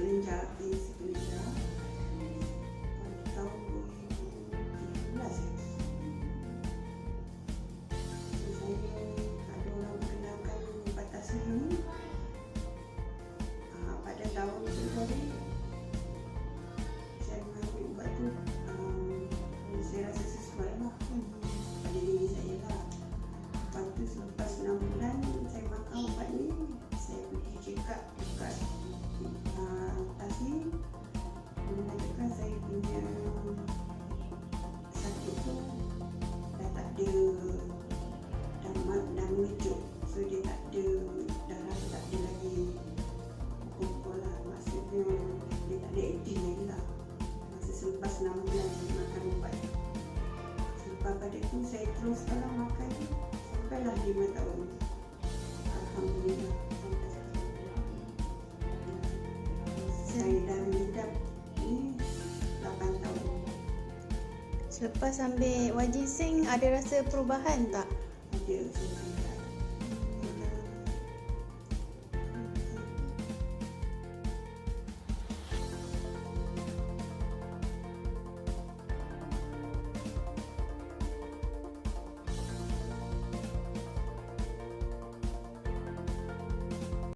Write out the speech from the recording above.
sering cari si Krisha tahun 2016 ya. Saya ada orang mengenalkan Pak Tasmin ini ah, pada tahun itu tadi saya mengambil ubat tu. Um, saya rasa sesuai lah. Hmm, pada diri saya lah. Lepas tu selepas 6 bulan saya makan ubat ni. 6 bulan makan ubat. Lepas pada itu saya teruskanlah makan sampailah 5 tahun. Alhamdulillah. sampai. Saya dah mengidap ini 8 tahun. Selepas ambil wajib sing ada rasa perubahan tak? Ada saya